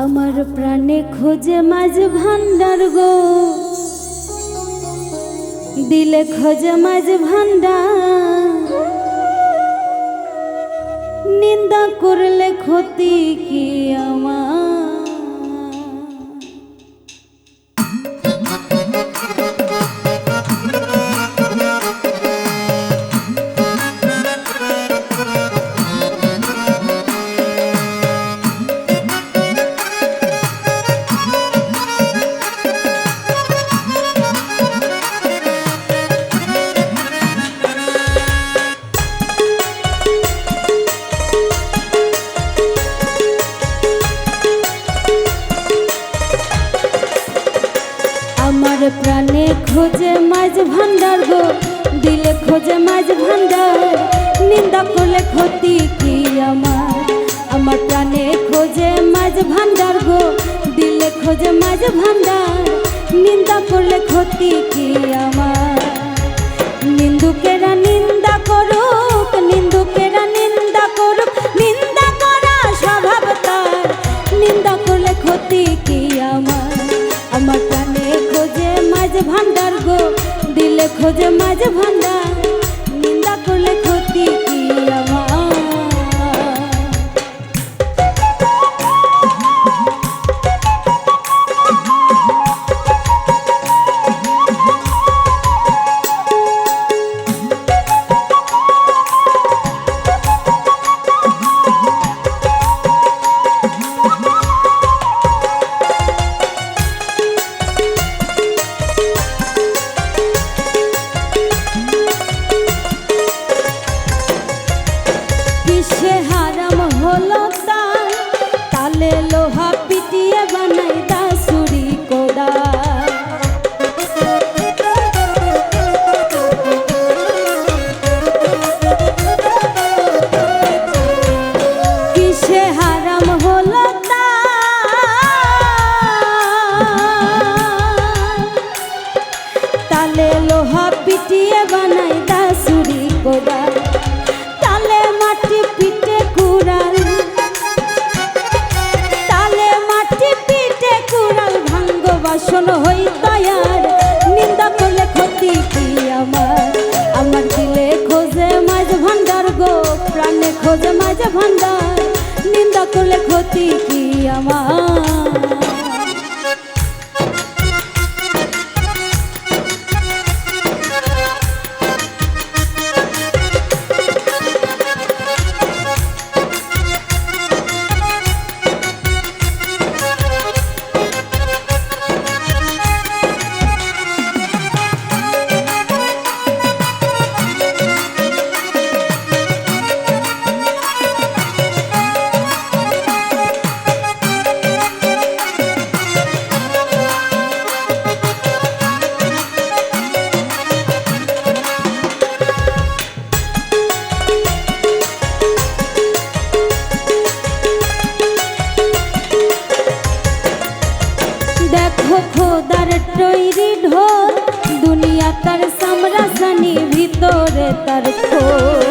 আমার প্রাণে খোঁজে মাঝ ভান্ডার গো। দিলে খোঁজে মাঝ ভান্ডার নিন্দা করলে ক্ষতি কি আমার? ভান্ডার নিন্দা করলে ক্ষতি সে হারাম হলো তার খোঁজ।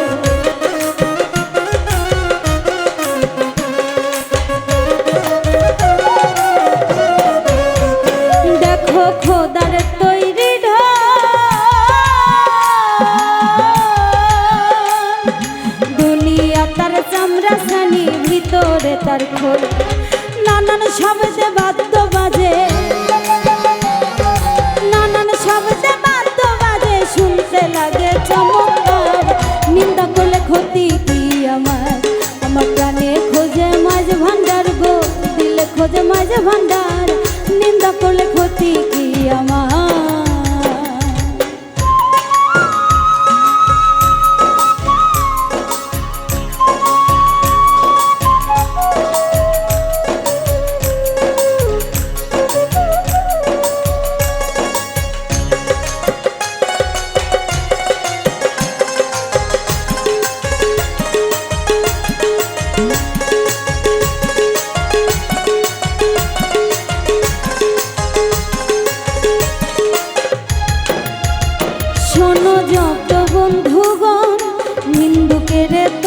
তার চামড়া ভিতরে তার খোল নানান শব্দ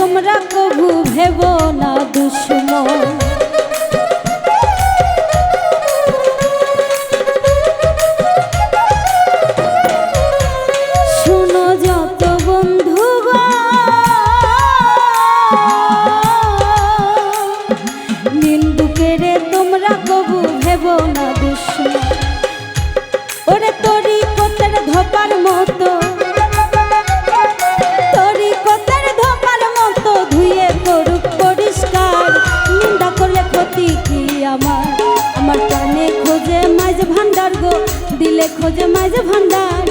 তোমরা কবু ভেব না দুশ্মন। খোঁজে মাঝে ভান্ডার।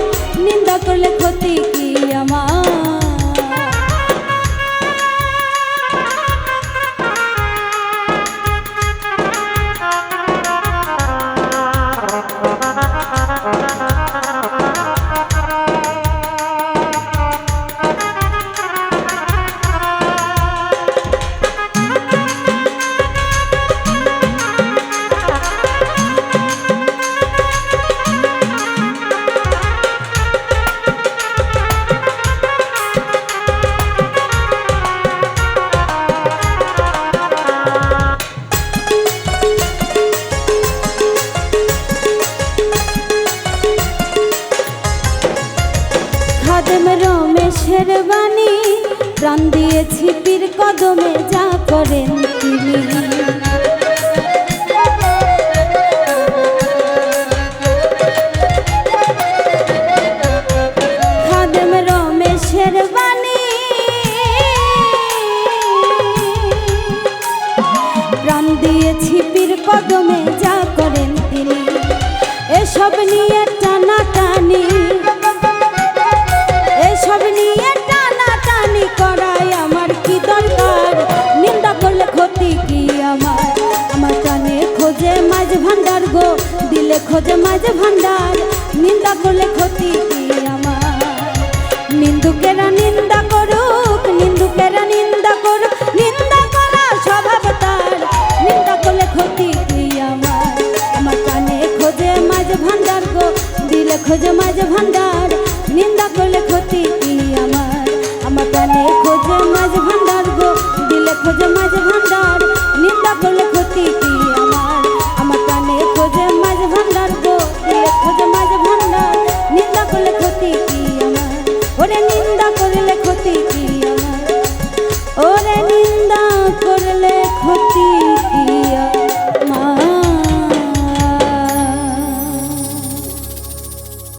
খাদেম রমেশের বাণী প্রাণ দিয়েছি পীর কদমে যা করেন তিনি। খাদেম রমেশের বাণী প্রাণ দিয়েছি পীর কদমে যা করেন তিনি। এসব নিয়ে খোঁজো মাঝে ভান্ড